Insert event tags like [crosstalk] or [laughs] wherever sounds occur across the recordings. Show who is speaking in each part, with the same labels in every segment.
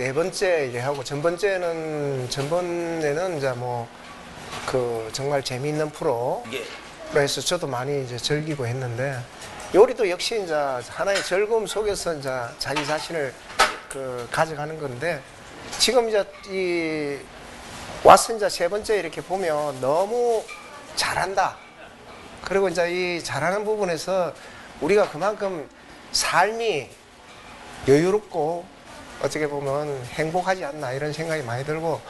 Speaker 1: 네 번째 이제 하고 전번째는 전번에는 이제 뭐 그 정말 재미있는 프로
Speaker 2: 예.
Speaker 1: 로 해서 저도 많이 이제 즐기고 했는데 요리도 역시 이제 하나의 즐거움 속에서 이제 자기 자신을 그 가져가는 건데 지금 이제 이 와서 이제 세 번째 이렇게 보면 너무 잘한다. 그리고 이제 이 잘하는 부분에서 우리가 그만큼 삶이 여유롭고 어떻게 보면 행복하지 않나 이런 생각이 많이 들고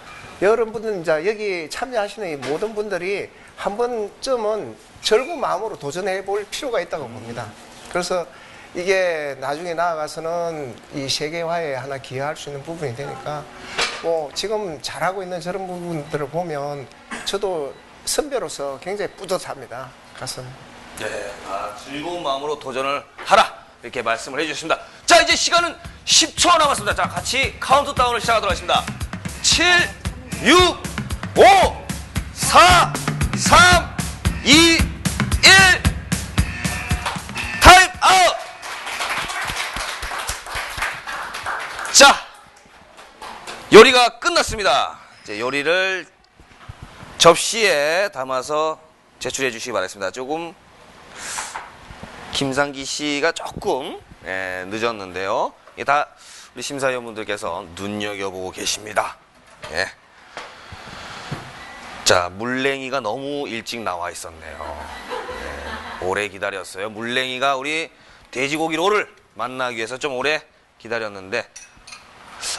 Speaker 1: 여러분들 이제 여기 참여하시는 이 모든 분들이 한 번쯤은 즐거운 마음으로 도전해 볼 필요가 있다고 봅니다. 그래서 이게 나중에 나아가서는 이 세계화에 하나 기여할 수 있는 부분이 되니까 뭐 지금 잘하고 있는 저런 부분들을 보면 저도 선배로서 굉장히 뿌듯합니다. 가슴.
Speaker 2: 네, 아, 즐거운 마음으로 도전을 하라 이렇게 말씀을 해주셨습니다. 자 이제 시간은 10초 남았습니다. 자 같이 카운트다운을 시작하도록 하겠습니다. 7, 6, 5, 4, 3, 2, 1 타임 아웃. 자 요리가 끝났습니다. 이제 요리를 접시에 담아서 제출해 주시기 바라겠습니다. 조금 김상기 씨가 조금 예, 늦었는데요. 이게 다 우리 심사위원분들께서 눈여겨보고 계십니다. 예. 자, 물냉이가 너무 일찍 나와 있었네요. 예, 오래 기다렸어요. 물냉이가 우리 돼지고기 롤을 만나기 위해서 좀 오래 기다렸는데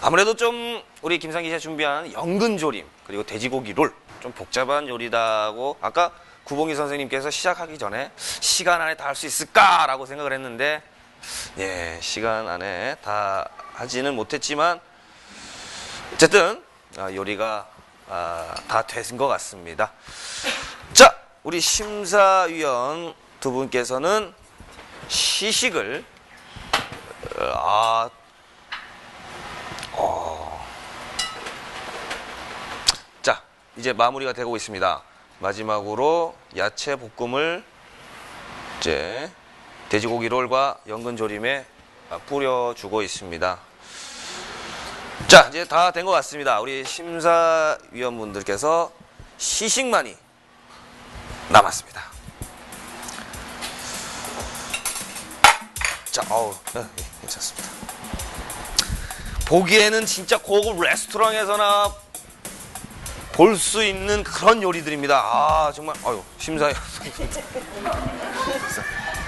Speaker 2: 아무래도 좀 우리 김상기 씨가 준비한 연근조림 그리고 돼지고기 롤 좀 복잡한 요리다고 아까 구봉희 선생님께서 시작하기 전에 시간 안에 다 할 수 있을까라고 생각을 했는데 예 시간 안에 다 하지는 못했지만 어쨌든 아, 요리가 아, 다된것 같습니다. 자 우리 심사위원 두 분께서는 시식을 어, 아 자, 이제 마무리가 되고 있습니다. 마지막으로 야채 볶음을 이제 돼지고기 롤과 연근 조림에 뿌려주고 있습니다. 자, 이제 다 된 것 같습니다. 우리 심사위원분들께서 시식만이 남았습니다. 자, 어우, 네, 네, 괜찮습니다. 보기에는 진짜 고급 레스토랑에서나 볼 수 있는 그런 요리들입니다. 아 정말 아유 심사위 [laughs]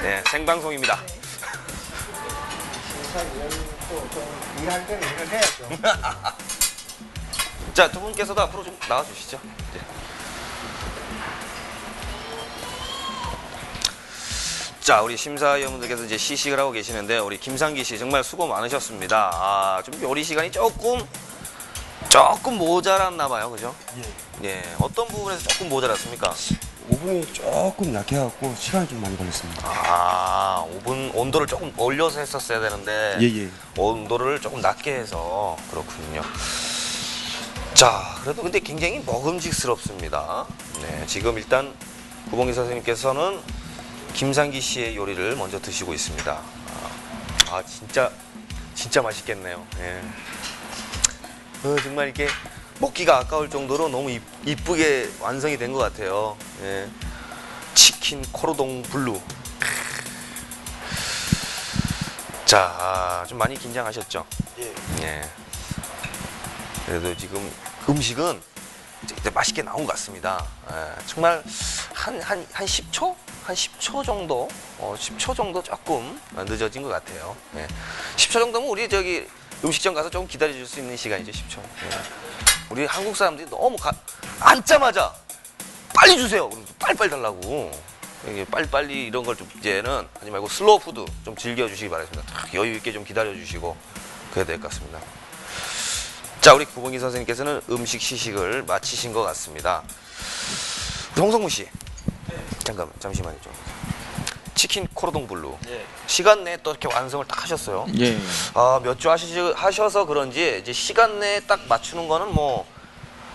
Speaker 2: 네 생방송입니다.
Speaker 1: 일할 때는 일을 해야죠.
Speaker 2: 자 두 분께서도 앞으로 좀 나와 주시죠. 네. 자 우리 심사위원분들께서 이제 시식을 하고 계시는데 우리 김상기 씨 정말 수고 많으셨습니다. 아 좀 요리 시간이 조금 조금 모자랐나 봐요, 그죠?
Speaker 3: 예.
Speaker 2: 예 어떤 부분에서 조금 모자랐습니까?
Speaker 3: 오븐이 조금 약해갖고 시간이 좀 많이 걸렸습니다.
Speaker 2: 아, 오븐 온도를 조금 올려서 했었어야 되는데
Speaker 3: 예, 예.
Speaker 2: 온도를 조금 낮게 해서 그렇군요. 자, 그래도 근데 굉장히 먹음직스럽습니다. 네, 지금 일단 구봉기 선생님께서는 김상기 씨의 요리를 먼저 드시고 있습니다. 아, 아, 진짜 진짜 맛있겠네요. 예. 어, 정말 이렇게 먹기가 아까울 정도로 너무 이- 이쁘게 완성이 된 것 같아요. 예. 치킨 코르동 블루. 자, 아, 좀 많이 긴장하셨죠?
Speaker 3: 예.
Speaker 2: 예. 그래도 지금 음식은 이제 이제 맛있게 나온 것 같습니다. 예, 정말 한, 한, 한 10초? 한 10초 정도? 어, 10초 정도 조금 늦어진 것 같아요. 예. 10초 정도면 우리 저기 음식점 가서 조금 기다려줄 수 있는 시간이죠, 10초. 예. 우리 한국 사람들이 너무 가, 앉자마자 빨리 주세요. 빨리빨리 달라고. 빨리빨리 이런 걸 좀 이제는 하지 말고 슬로우 푸드 좀 즐겨주시기. 탁 여유 있게 좀 기다려주시고 그래야 될 것 같습니다. 자, 우리 구봉기 선생님께서는 음식 시식을 마치신 것 같습니다. 홍성무 씨. 잠깐만, 잠시만요. 좀. 치킨 코르동 블루.
Speaker 4: 예.
Speaker 2: 시간 내에 또 이렇게 완성을 딱 하셨어요.
Speaker 4: 예.
Speaker 2: 아, 몇주 하셔서 그런지 이제 시간 내에 딱 맞추는 거는 뭐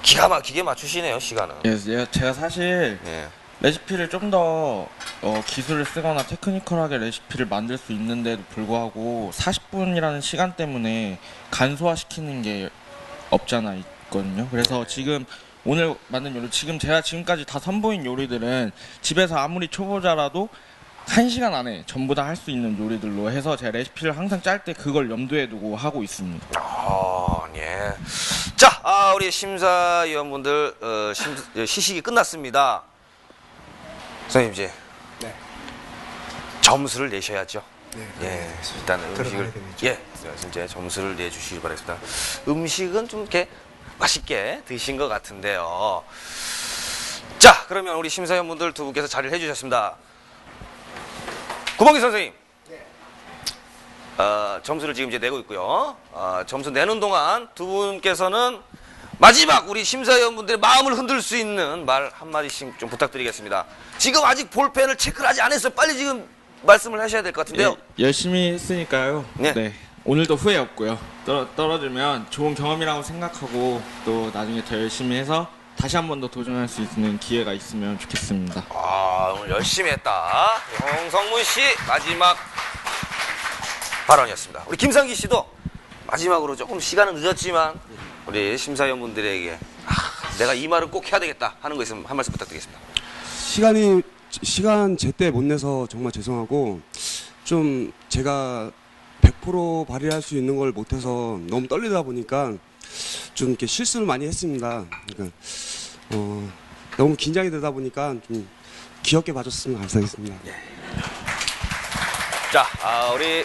Speaker 2: 기가 막히게 맞추시네요, 시간은.
Speaker 4: 예, 제가- 제가 사실
Speaker 2: 예.
Speaker 4: 레시피를 좀 더 어, 기술을 쓰거나 테크니컬하게 레시피를 만들 수 있는데도 불구하고 40분이라는 시간 때문에 간소화시키는 게 없잖아 있거든요. 그래서 지금 오늘 만든 요리 지금 제가 지금까지 다 선보인 요리들은 집에서 아무리 초보자라도 한 시간 안에 전부 다 할 수 있는 요리들로 해서 제 레시피를 항상 짤 때 그걸 염두에 두고 하고 있습니다.
Speaker 2: 아, 예. 자, 아, 우리 심사위원분들 어, 심, 어, 시식이 끝났습니다. 선생님 이제
Speaker 1: 네.
Speaker 2: 점수를 내셔야죠.
Speaker 1: 네.
Speaker 2: 예, 일단 음식을. 예, 이제 점수를 내주시기 바랍니다. 음식은 좀 이렇게 맛있게 드신 것 같은데요. 자, 그러면 우리 심사위원분들 두 분께서 자리를 해주셨습니다. 구멍기 선생님. 어, 점수를 지금 이제 내고 있고요. 어, 점수 내는 동안 두 분께서는 마지막 우리 심사위원분들의 마음을 흔들 수 있는 말 한마디씩 좀 부탁드리겠습니다. 지금 아직 볼펜을 체크를 하지 않았어요. 빨리 지금 말씀을 하셔야 될 것 같은데요.
Speaker 4: 예, 열심히 했으니까요.
Speaker 2: 네.
Speaker 4: 네. 오늘도 후회 없고요. 떨어, 떨어지면 좋은 경험이라고 생각하고 또 나중에 더 열심히 해서 다시 한 번 더 도전할 수 있는 기회가 있으면 좋겠습니다.
Speaker 2: 아, 오늘 열심히 했다. 홍성문 씨 마지막 발언이었습니다. 우리 김상기 씨도 마지막으로 조금 시간은 늦었지만 우리 심사위원분들에게 아, 내가 이 말을 꼭 해야 되겠다 하는 거 있으면 한 말씀 부탁드리겠습니다.
Speaker 3: 시간이 시간 제때 못 내서 정말 죄송하고 좀 제가 100% 발휘할 수 있는 걸 못해서 너무 떨리다 보니까 좀 이렇게 실수를 많이 했습니다. 그러니까 어, 너무 긴장이 되다 보니까 좀 귀엽게 봐줬으면 감사하겠습니다.
Speaker 2: 자, 아, 우리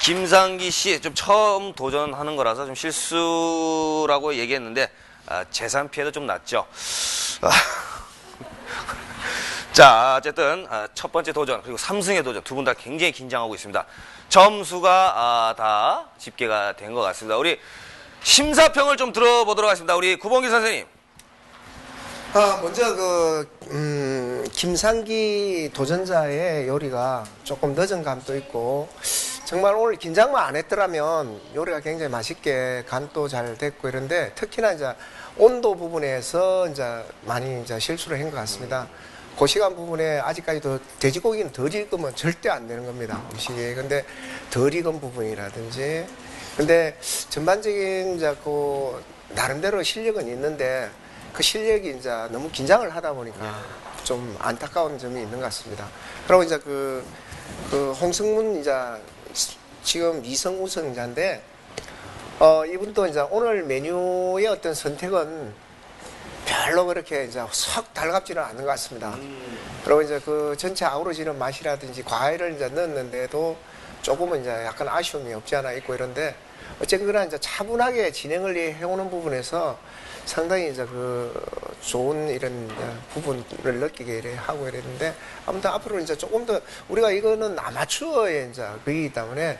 Speaker 2: 김상기 씨 좀 처음 도전하는 거라서 좀 실수라고 얘기했는데 아, 재산 피해도 좀 났죠. 아, [laughs] 자, 어쨌든 아, 첫 번째 도전 그리고 삼승의 도전 두 분 다 굉장히 긴장하고 있습니다. 점수가 아, 다 집계가 된 것 같습니다. 우리 심사평을 좀 들어보도록 하겠습니다. 우리 구봉기 선생님.
Speaker 1: 아, 먼저 그, 음, 김상기 도전자의 요리가 조금 늦은 감도 있고, 정말 오늘 긴장만 안 했더라면 요리가 굉장히 맛있게 간도 잘 됐고 이런데, 특히나 이제 온도 부분에서 이제 많이 이제 실수를 한 것 같습니다. 그 시간 부분에 아직까지도 돼지고기는 덜 익으면 절대 안 되는 겁니다. 음식이. 근데 덜 익은 부분이라든지. 근데 전반적인 이제 그 나름대로 실력은 있는데 그 실력이 이제 너무 긴장을 하다 보니까 좀 안타까운 점이 있는 것 같습니다. 그리고 이제 그, 그 홍승문 이제 지금 이성 우승자인데 어, 이분도 이제 오늘 메뉴의 어떤 선택은 별로 그렇게 이제 썩 달갑지는 않은 것 같습니다. 그리고 이제 그 전체 아우러지는 맛이라든지 과일을 이제 넣었는데도 조금은 이제 약간 아쉬움이 없지 않아 있고 이런데 어쨌거나 이제 차분하게 진행을 해오는 부분에서 상당히 이제 그 좋은 이런 부분을 느끼게 하고 이랬는데 아무튼 앞으로 이제 조금 더 우리가 이거는 아마추어의 이제 그이기 때문에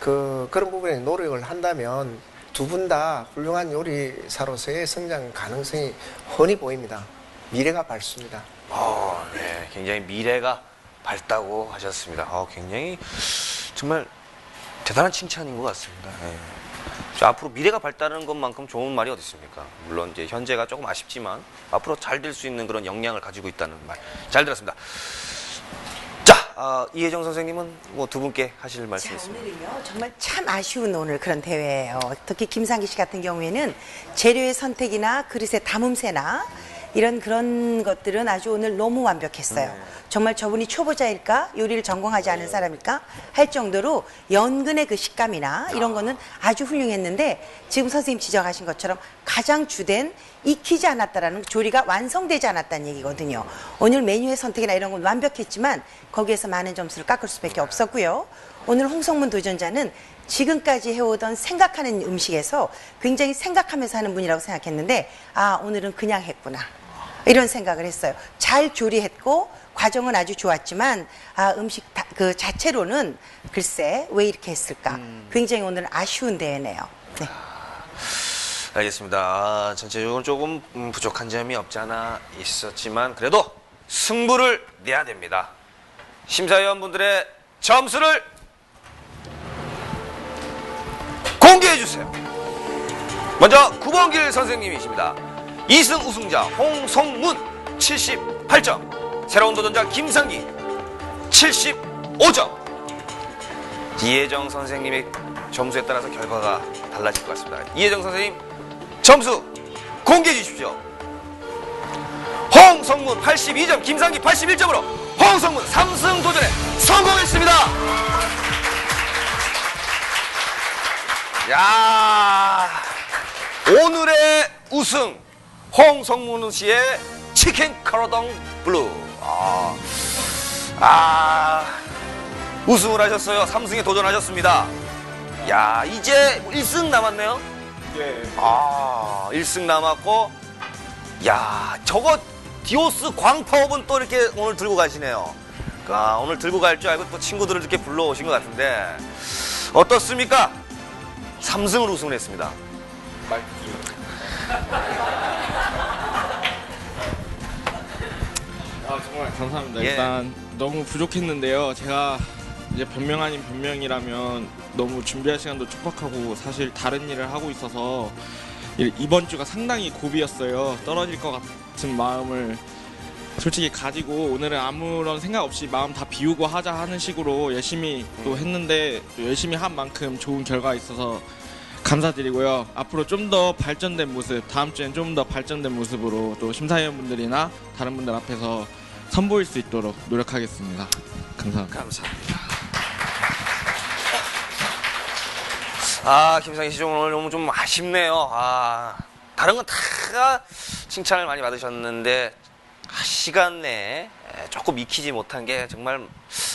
Speaker 1: 그 그런 부분에 노력을 한다면 두 분 다 훌륭한 요리사로서의 성장 가능성이 훤히 보입니다. 미래가 밝습니다.
Speaker 2: 어, 네, 굉장히 미래가 밝다고 하셨습니다. 어, 굉장히 정말 대단한 칭찬인 것 같습니다. 예. 저 앞으로 미래가 밝다는 것만큼 좋은 말이 어디 있습니까? 물론 이제 현재가 조금 아쉽지만 앞으로 잘 될 수 있는 그런 역량을 가지고 있다는 말 잘 들었습니다. 자, 아, 이혜정 선생님은 뭐 두 분께 하실 말씀
Speaker 5: 자,
Speaker 2: 있습니다.
Speaker 5: 오늘은요 정말 참 아쉬운 오늘 그런 대회예요. 특히 김상기 씨 같은 경우에는 재료의 선택이나 그릇의 담음새나 이런 그런 것들은 아주 오늘 너무 완벽했어요. 정말 저분이 초보자일까 요리를 전공하지 않은 사람일까 할 정도로 연근의 그 식감이나 이런 거는 아주 훌륭했는데 지금 선생님 지적하신 것처럼 가장 주된 익히지 않았다라는 조리가 완성되지 않았다는 얘기거든요. 오늘 메뉴의 선택이나 이런 건 완벽했지만 거기에서 많은 점수를 깎을 수밖에 없었고요. 오늘 홍성문 도전자는 지금까지 해오던 생각하는 음식에서 굉장히 생각하면서 하는 분이라고 생각했는데 아 오늘은 그냥 했구나 이런 생각을 했어요. 잘 조리했고 과정은 아주 좋았지만 아 음식 다- 그 자체로는 글쎄 왜 이렇게 했을까 굉장히 오늘 아쉬운 대회네요. 네.
Speaker 2: 알겠습니다. 아, 전체적으로 조금 음, 부족한 점이 없지 않아 있었지만 그래도 승부를 내야 됩니다. 심사위원분들의 점수를 공개해 주세요. 먼저 구범길 선생님이십니다. 2승 우승자 홍성문 78점, 새로운 도전자 김상기 75점. 이혜정 선생님의 점수에 따라서 결과가 달라질 것 같습니다. 이혜정 선생님 점수 공개해 주십시오. 홍성문 82점, 김상기 81점으로 홍성문 3승 도전에 성공했습니다. 야 오늘의 우승 홍성문 씨의 치킨 카라동 블루. 아, 아 우승을 하셨어요. 3승에 도전하셨습니다. 야 이제 1승 남았네요. 아 1승 남았고 야 저거 디오스 광파업은 또 이렇게 오늘 들고 가시네요. 아, 오늘 들고 갈 줄 알고 또 친구들을 이렇게 불러오신 것 같은데 어떻습니까? 3승을 우승을 했습니다.
Speaker 4: 아 정말 감사합니다.
Speaker 2: 예.
Speaker 4: 일단 너무 부족했는데요. 제가 이제 변명 아닌 변명이라면 너무 준비할 시간도 촉박하고 사실 다른 일을 하고 있어서 이- 이번 주가 상당히 고비였어요. 떨어질 것 같은 마음을 솔직히 가지고 오늘은 아무런 생각 없이 마음 다 비우고 하자 하는 식으로 열심히 또 했는데 또 열심히 한 만큼 좋은 결과가 있어서 감사드리고요. 앞으로 좀 더 발전된 모습, 다음 주엔 좀 더 발전된 모습으로 또 심사위원분들이나 다른 분들 앞에서 선보일 수 있도록 노력하겠습니다. 감사합니다.
Speaker 2: 감사합니다. 아, 김상희 씨 오늘 너무 좀 아쉽네요. 아, 다른 건 다 칭찬을 많이 받으셨는데 아, 시간 내에 에, 조금 익히지 못한 게 정말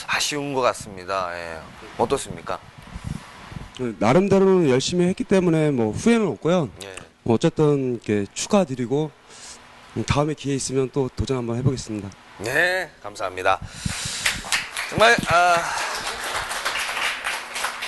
Speaker 2: 아쉬운 것 같습니다. 예. 어떻습니까?
Speaker 3: 나름대로는 열심히 했기 때문에 뭐 후회는 없고요.
Speaker 2: 예.
Speaker 3: 뭐 어쨌든 이렇게 축하드리고 음, 다음에 기회 있으면 또 도전 한번 해보겠습니다.
Speaker 2: 네, 감사합니다. 정말 아,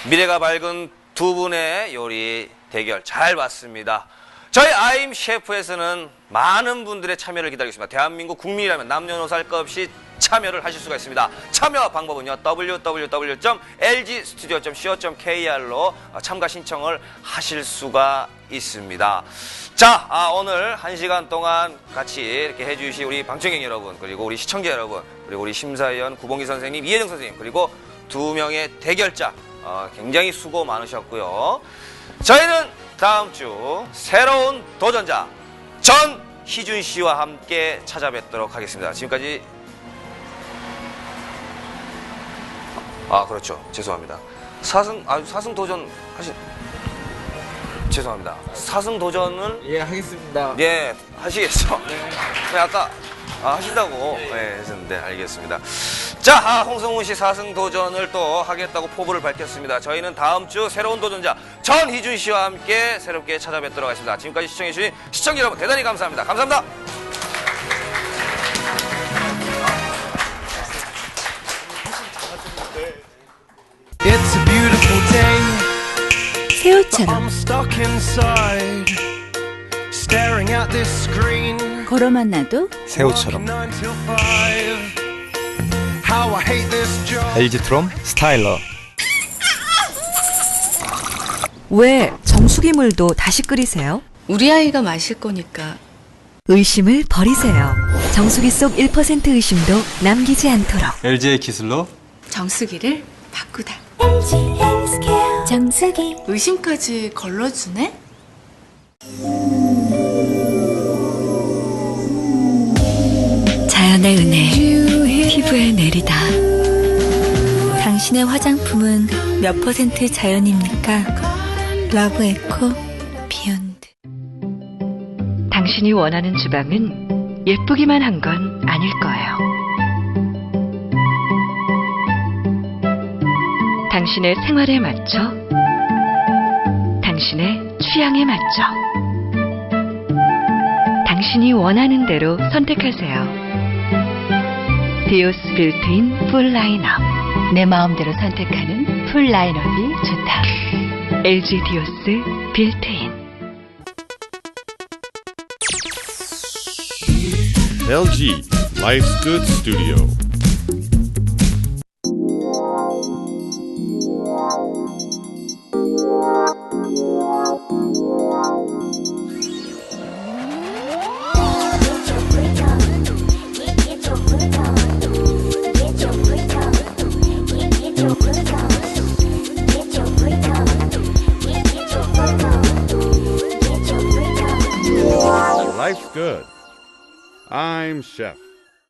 Speaker 2: 미래가 밝은 두 분의 요리 대결 잘 봤습니다. 저희 아임 셰프에서는 많은 분들의 참여를 기다리고 있습니다. 대한민국 국민이라면 남녀노소 할 것 없이 참여를 하실 수가 있습니다. 참여 방법은요. www.lgstudio.co.kr로 참가 신청을 하실 수가 있습니다. 자, 아, 오늘 한 시간 동안 같이 이렇게 해주신 우리 방청객 여러분, 그리고 우리 시청자 여러분, 그리고 우리 심사위원 구봉기 선생님, 이혜정 선생님, 그리고 두 명의 대결자, 어, 굉장히 수고 많으셨고요. 저희는 다음 주 새로운 도전자 전희준 씨와 함께 찾아뵙도록 하겠습니다. 지금까지 아 그렇죠. 죄송합니다. 사승 아 사승 도전 하신 죄송합니다. 사승 도전을
Speaker 4: 예, 하겠습니다.
Speaker 2: 예 하시겠죠? [laughs] 네 아까 아, 하신다고. 예 했는데 알겠습니다. 자 아, 홍성훈 씨 사승 도전을 또 하겠다고 포부를 밝혔습니다. 저희는 다음 주 새로운 도전자 전희준 씨와 함께 새롭게 찾아뵙도록 하겠습니다. 지금까지 시청해주신 시청자 여러분 대단히 감사합니다. 감사합니다.
Speaker 6: 새우처럼
Speaker 7: I'm stuck inside, staring at this screen.
Speaker 6: 걸어만 놔도
Speaker 7: 새우처럼.
Speaker 8: LG 트롬 스타일러
Speaker 9: 왜 정수기 물도 다시 끓이세요?
Speaker 10: 우리 아이가 마실 거니까
Speaker 9: 의심을 버리세요. 정수기 속 1% 의심도 남기지 않도록.
Speaker 8: LG의 기술로
Speaker 10: 정수기를 바꾸다.
Speaker 6: 정수기
Speaker 10: 의심까지 걸러주네?
Speaker 6: 자연의 은혜 피부에 내리다 당신의 화장품은 몇 퍼센트 자연입니까? 러브 에코 비욘드
Speaker 9: 당신이 원하는 주방은 예쁘기만 한 건 아닐 거예요. 당신의 생활에 맞춰, 당신의 취향에 맞춰, 당신이 원하는 대로 선택하세요. 디오스 빌트인 풀 라인업. 내 마음대로 선택하는 풀 라인업이 좋다. LG 디오스 빌트인.
Speaker 11: LG
Speaker 12: freak on. Get